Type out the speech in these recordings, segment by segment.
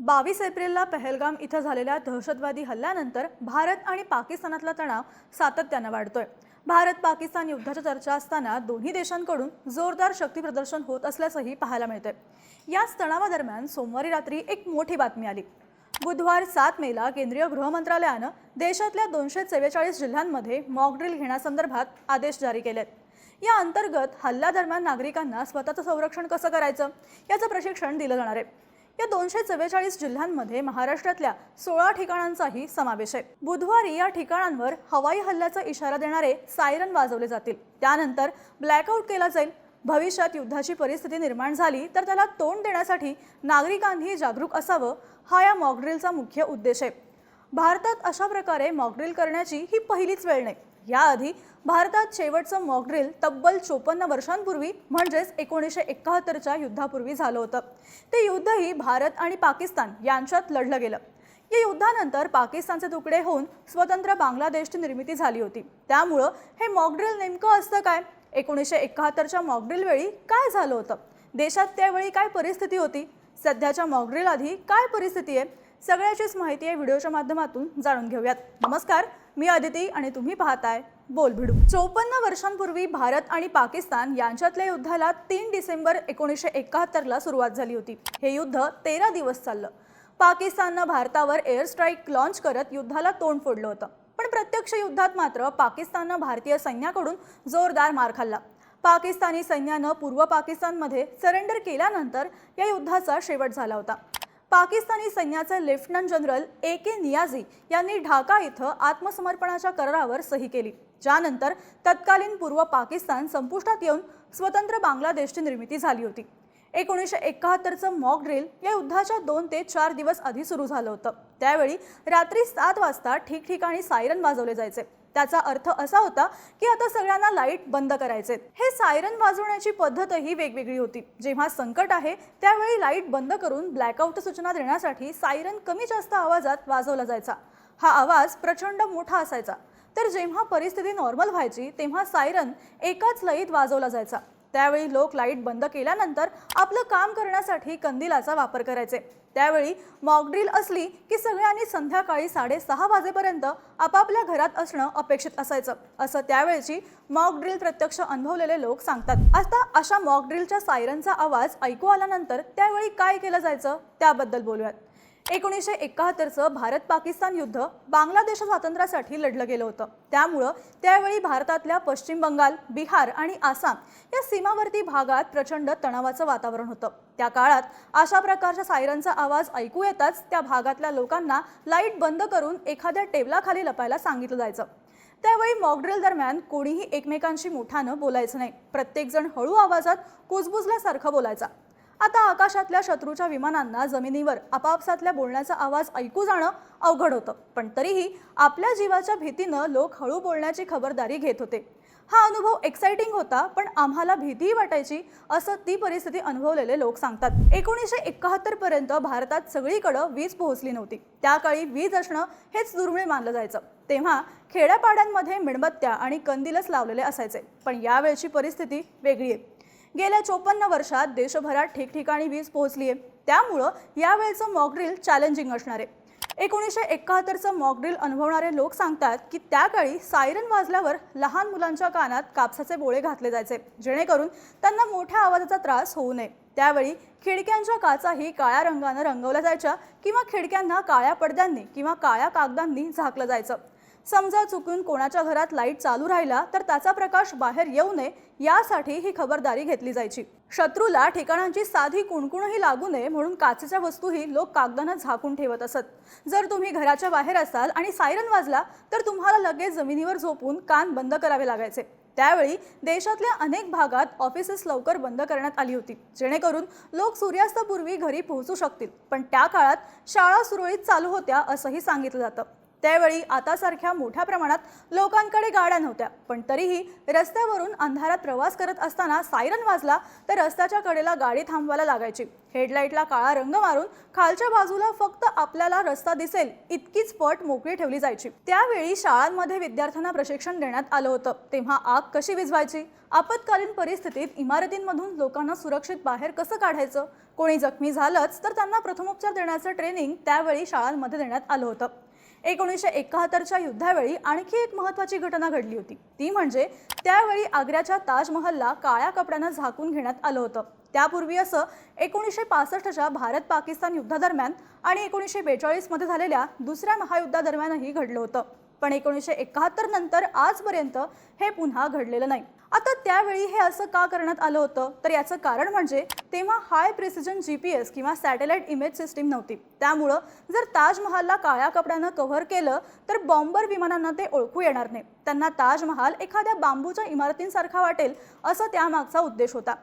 बावीस एप्रिलला पहलगाम इथं झालेल्या दहशतवादी हल्ल्यानंतर भारत आणि पाकिस्तानातला तणाव सातत्यानं वाढतोय. भारत पाकिस्तान युद्धाच्या चर्चा असताना दोन्ही देशांकडून जोरदार शक्ती प्रदर्शन होत असल्याचंही पाहायला मिळतंय. याच तणावादरम्यान सोमवारी रात्री एक मोठी बातमी आली. बुधवार सात मेला केंद्रीय गृह मंत्रालयानं देशातल्या दोनशे चव्वेचाळीस जिल्ह्यांमध्ये मॉकड्रिल घेण्यासंदर्भात आदेश जारी केलेत. या अंतर्गत हल्ल्यादरम्यान नागरिकांना स्वतःचं संरक्षण कसं करायचं याचं प्रशिक्षण दिलं जाणार आहे. या दोनशे चव्वेचाळीस जिल्ह्यांमध्ये महाराष्ट्रातल्या सोळा ठिकाणांचाही समावेश आहे. बुधवारी या ठिकाणांवर हवाई हल्ल्याचा इशारा देणारे सायरन वाजवले जातील. त्यानंतर ब्लॅकआउट केला जाईल. भविष्यात युद्धाची परिस्थिती निर्माण झाली तर त्याला तोंड देण्यासाठी नागरिकांनी जागरूक असावं हा या मॉकड्रिलचा मुख्य उद्देश आहे. भारतात अशा प्रकारे मॉकड्रिल करण्याची ही पहिलीच वेळ नाही. याआधी भारतात शेवटचं मॉकड्रिल तब्बल चोपन्न वर्षांपूर्वी म्हणजेच एकोणीसशे एकाहत्तरच्या युद्धापूर्वी झालं होतं. ते युद्धही भारत आणि पाकिस्तान यांच्यात लढलं गेलं. या युद्धानंतर पाकिस्तानचे तुकडे होऊन स्वतंत्र बांगलादेशची निर्मिती झाली होती. त्यामुळं हे मॉकड्रिल नेमकं असतं काय? एकोणीसशे एकाहत्तरच्या मॉकड्रिल वेळी काय झालं होतं? देशात त्यावेळी काय परिस्थिती होती? सध्याच्या मॉकड्रिल आधी काय परिस्थिती आहे? सगळ्याचीच माहिती या व्हिडिओच्या माध्यमातून जाणून घेऊयात. नमस्कार मी अदिती आणि तुम्ही पाहताय बोल भिडू चौपन्न वर्षांपूर्वी भारत आणि पाकिस्तान यांच्यातल्या युद्धाला तीन डिसेंबर एकोणीसशे एकाहत्तरला सुरुवात झाली होती. हे युद्ध तेरा दिवस चाललं. पाकिस्ताननं भारतावर एअर स्ट्राईक लॉन्च करत युद्धाला तोंड फोडलं होतं. पण प्रत्यक्ष युद्धात मात्र पाकिस्ताननं भारतीय सैन्याकडून जोरदार मार खाल्ला. पाकिस्तानी सैन्यानं पूर्व पाकिस्तानमध्ये सरेंडर केल्यानंतर या युद्धाचा शेवट झाला होता. पाकिस्तानी सैन्याचे लेफ्टनंट जनरल ए के नियाझी यांनी ढाका इथं आत्मसमर्पणाच्या करारावर सही केली. ज्यानंतर तत्कालीन पूर्व पाकिस्तान संपुष्टात येऊन स्वतंत्र बांगलादेशची निर्मिती झाली होती. एकोणीसशे एकाहत्तरचं मॉक ड्रिल या युद्धाच्या दोन ते चार दिवस आधी सुरू झालं होतं. त्यावेळी रात्री सात वाजता ठिकठिकाणी सायरन वाजवले जायचे. त्याचा अर्थ असा होता की आता सगळ्यांना लाइट बंद करायचे हे सायरन वाजवण्याची पद्धतही वेगवेगळी होती. जेव्हा संकट आहे त्यावेळी लाइट बंद करून ब्लॅकआउट सूचना देण्यासाठी सायरन कमी जास्त आवाजात वाजवला जायचा. हा आवाज प्रचंड मोठा असायचा. तर जेव्हा परिस्थिती नॉर्मल व्हायची तेव्हा सायरन एकाच लयीत वाजवला जायचा. त्यावेळी लोक लाइट बंद केल्यानंतर आपलं काम करण्यासाठी कंदिलाचा वापर करायचे. त्यावेळी मॉकड्रिल असली की सगळ्यांनी संध्याकाळी साडेसहा वाजेपर्यंत आपापल्या घरात असणं अपेक्षित असायचं. असं त्यावेळची मॉकड्रिल प्रत्यक्ष अनुभवलेले लोक सांगतात. आता अशा मॉकड्रिलच्या सायरनचा आवाज ऐकू आल्यानंतर त्यावेळी काय केलं जायचं? त्याबद्दल बोलूयात. एकोणीसशे एकाहत्तरचं भारत पाकिस्तान युद्ध बांगलादेश स्वातंत्र्यासाठी लढलं गेलं होतं. त्यामुळं त्यावेळी भारतातल्या पश्चिम बंगाल बिहार आणि आसाम या सीमावर्ती भागात प्रचंड तणावाचं वातावरण होतं. त्या काळात अशा प्रकारच्या सायरनचा आवाज ऐकू येताच त्या भागातल्या लोकांना लाइट बंद करून एखाद्या टेबलाखाली लपायला सांगितलं जायचं. त्यावेळी मॉकड्रिल दरम्यान कोणीही एकमेकांशी मोठ्यानं बोलायचं नाही. प्रत्येकजण हळू आवाजात कुजबुजल्यासारखं बोलायचा. आता आकाशातल्या शत्रूच्या विमानांना जमिनीवर आपापसातल्या बोलण्याचा आवाज ऐकू जाणं अवघड होतं. पण तरीही आपल्या जीवाच्या भीतीनं लोक हळू बोलण्याची खबरदारी घेत होते. हा अनुभव एक्साइटिंग होता पण आम्हाला भीतीही वाटायची असं ती परिस्थिती अनुभवलेले लोक सांगतात. एकोणीसशे एकाहत्तर पर्यंत भारतात सगळीकडं वीज पोहोचली नव्हती. त्या काळी वीज असणं हेच दुर्मिळ मानलं जायचं. तेव्हा खेड्यापाड्यांमध्ये मेणबत्त्या आणि कंदीलच लावलेले असायचे. पण यावेळची परिस्थिती वेगळी आहे. गेल्या चोपन्न वर्षात देशभरात ठिकठिकाणी वीज पोहोचली आहे. त्यामुळं यावेळचं मॉकड्रिल चॅलेंजिंग असणार आहे. एकोणीसशे एकाहत्तरचं मॉकड्रिल अनुभवणारे लोक सांगतात की त्या काळी सायरन वाजल्यावर लहान मुलांच्या कानात कापसाचे बोळे घातले जायचे जेणेकरून त्यांना मोठ्या आवाजाचा त्रास होऊ नये. त्यावेळी खिडक्यांच्या काचाही काळ्या रंगानं रंगवल्या जायच्या किंवा खिडक्यांना काळ्या पडद्यांनी किंवा काळ्या कागदांनी झाकलं जायचं. समजा चुकून कोणाच्या घरात लाइट चालू राहिला तर त्याचा प्रकाश बाहेर येऊ नये यासाठी ही खबरदारी घेतली जायची. शत्रूला ठिकाणांची साधी कुणकुणही लागू नये म्हणून काचेच्या वस्तूही लोक कागदानं झाकून ठेवत असत. जर तुम्ही घराच्या बाहेर असाल आणि सायरन वाजला तर तुम्हाला लगेच जमिनीवर झोपून कान बंद करावे लागायचे. त्यावेळी देशातल्या अनेक भागात ऑफिसेस लवकर बंद करण्यात आली होती. जेणेकरून लोक सूर्यास्तापूर्वी घरी पोहोचू शकतील. पण त्या काळात शाळा सुरळीत चालू होत्या असंही सांगितलं जातं. त्यावेळी आतासारख्या मोठ्या प्रमाणात लोकांकडे गाड्या नव्हत्या. पण तरीही रस्त्यावरून अंधारात प्रवास करत असताना सायरन वाजला तर रस्त्याच्या कडेला गाडी थांबवायला लागायची. हेडलाईटला काळा रंग मारून खालच्या बाजूला फक्त आपल्याला रस्ता दिसेल इतकीच पट मोकळी ठेवली जायची. त्यावेळी शाळांमध्ये विद्यार्थ्यांना प्रशिक्षण देण्यात आलं होतं. तेव्हा आग कशी विझवायची? आपत्कालीन परिस्थितीत इमारतींमधून लोकांना सुरक्षित बाहेर कसं काढायचं? कोणी जखमी झालंच तर त्यांना प्रथमोपचार देण्याचं ट्रेनिंग त्यावेळी शाळांमध्ये देण्यात आलं होतं. एकोणीसशे एकाहत्तरच्या युद्धावेळी आणखी एक महत्त्वाची घटना घडली होती. ती म्हणजे त्यावेळी आग्र्याच्या ताजमहलला काळ्या कपड्यानं झाकून घेण्यात आलं होतं. त्यापूर्वी असं एकोणीसशे पासष्टच्या भारत पाकिस्तान युद्धादरम्यान आणि एकोणीसशे बेचाळीसमध्ये झालेल्या दुसऱ्या महायुद्धादरम्यानही घडलं होतं. पण एकोणीसशे एकाहत्तर नंतर आजपर्यंत हे पुन्हा घडलेलं नाही. आता त्यावेळी हे असं का करण्यात आलं होतं? तर याचं कारण म्हणजे तेव्हा high precision G P S किंवा सॅटेलाइट इमेज सिस्टीम नव्हती. त्यामुळं जर ताजमहालला काळ्या कपड्यानं कव्हर केलं तर बॉम्बर विमानांना ते ओळखू येणार नाही. त्यांना ताजमहाल एखाद्या बांबूच्या इमारतींसारखा वाटेल असं त्यामागचा उद्देश होता.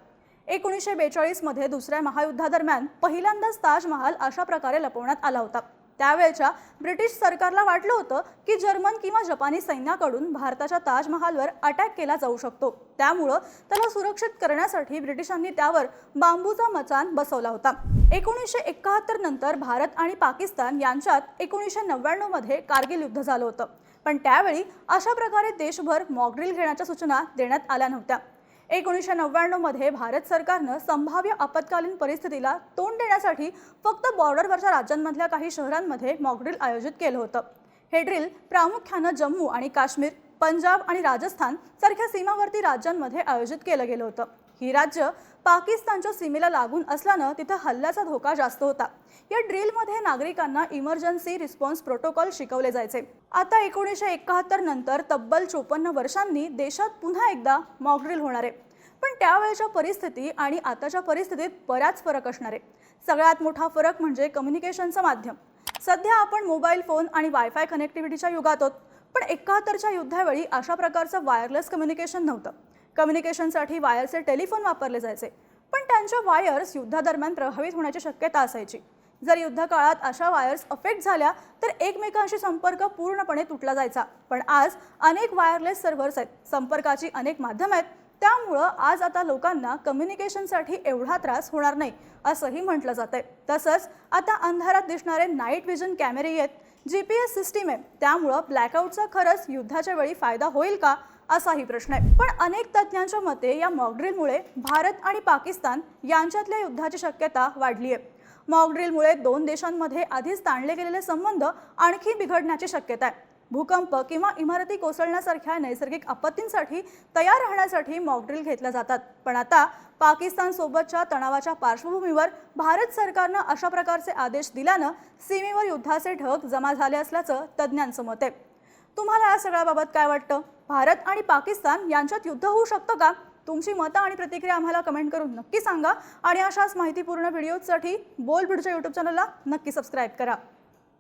एकोणीसशे बेचाळीसमध्ये दुसऱ्या महायुद्धादरम्यान पहिल्यांदाच ताजमहाल अशा प्रकारे लपवण्यात आला होता. त्यावेळच्या ब्रिटिश सरकारला वाटलं होतं की जर्मन किंवा जपानी सैन्याकडून भारताच्या ताजमहालवर अटॅक केला जाऊ शकतो. त्यामुळं त्याला सुरक्षित करण्यासाठी ब्रिटिशांनी त्यावर बांबूचा मचान बसवला होता. एकोणीसशे एकाहत्तर नंतर भारत आणि पाकिस्तान यांच्यात एकोणीसशे नव्याण्णवमध्ये कारगिल युद्ध झालं होतं. पण त्यावेळी अशा प्रकारे देशभर मॉकड्रिल घेण्याच्या सूचना देण्यात आल्या नव्हत्या. एकोणीसशे नव्याण्णवमध्ये भारत सरकारनं संभाव्य आपत्कालीन परिस्थितीला तोंड देण्यासाठी फक्त बॉर्डरवरच्या राज्यांमधल्या काही शहरांमध्ये मॉकड्रिल आयोजित केलं होतं. हे ड्रिल प्रामुख्यानं जम्मू आणि काश्मीर पंजाब आणि राजस्थान सारख्या सीमावर्ती राज्यांमध्ये आयोजित केलं गेलं होतं. ही राज्य पाकिस्तानच्या सीमेला लागून असल्यानं तिथं हल्ल्याचा धोका जास्त होता. या ड्रिलमध्ये नागरिकांना इमर्जन्सी रिस्पॉन्स प्रोटोकॉल शिकवले जायचे. आता एकोणीसशे एकाहत्तर नंतर तब्बल चोपन्न वर्षांनी देशात पुन्हा एकदा मॉकड्रिल होणार आहे. पण त्यावेळेच्या परिस्थिती आणि आताच्या परिस्थितीत बराच फरक असणार आहे. सगळ्यात मोठा फरक म्हणजे कम्युनिकेशनचं माध्यम. सध्या आपण मोबाईल फोन आणि वायफाय कनेक्टिव्हिटीच्या युगात आहोत. पण एकाहत्तरच्या युद्धावेळी अशा प्रकारचं वायरलेस कम्युनिकेशन नव्हतं. कम्युनिकेशनसाठी वायरचे टेलिफोन वापरले जायचे. पण त्यांच्या वायर्स युद्धादरम्यान प्रभावित होण्याची शक्यता असायची. जर युद्धकाळात अशा वायर्स अफेक्ट झाल्या तर एकमेकांशी संपर्क पूर्णपणे तुटला जायचा. पण आज अनेक वायरलेस सर्व्हर्स आहेत संपर्काची अनेक माध्यम आहेत. त्यामुळं आज आता लोकांना कम्युनिकेशनसाठी एवढा त्रास होणार नाही असंही म्हटलं जातंय. तसंच आता अंधारात दिसणारे नाईट व्हिजन कॅमेरे आहेत. जी पी एस सिस्टीम आहे. त्यामुळं ब्लॅकआउटचा खरंच युद्धाच्या वेळी फायदा होईल का? असाही प्रश्न आहे. पण अनेक तज्ज्ञांच्या मते या मॉकड्रिलमुळे भारत आणि पाकिस्तान यांच्यातल्या युद्धाची शक्यता वाढली आहे. मॉकड्रिलमुळे दोन देशांमध्ये आधीच ताणले गेलेले संबंध आणखी बिघडण्याची शक्यता आहे. भूकंप किंवा इमारती कोसळण्यासारख्या नैसर्गिक आपत्तींसाठी तयार राहण्यासाठी मॉकड्रिल घेतल्या जातात. पण आता पाकिस्तान सोबतच्या तणावाच्या पार्श्वभूमीवर भारत सरकारनं अशा प्रकारचे आदेश दिल्यानं सीमेवर युद्धाचे ढग जमा झाले असल्याचं तज्ज्ञांचं मत आहे. तुम्हाला या सगळ्याबाबत काय वाटतं? भारत आणि पाकिस्तान यांच्यात युद्ध होऊ शकतं का? तुमची मतं आणि प्रतिक्रिया आम्हाला कमेंट करून नक्की सांगा. आणि अशाच माहितीपूर्ण व्हिडिओजसाठी बोल भिडच्या यूट्यूब चॅनलला नक्की सबस्क्राईब करा.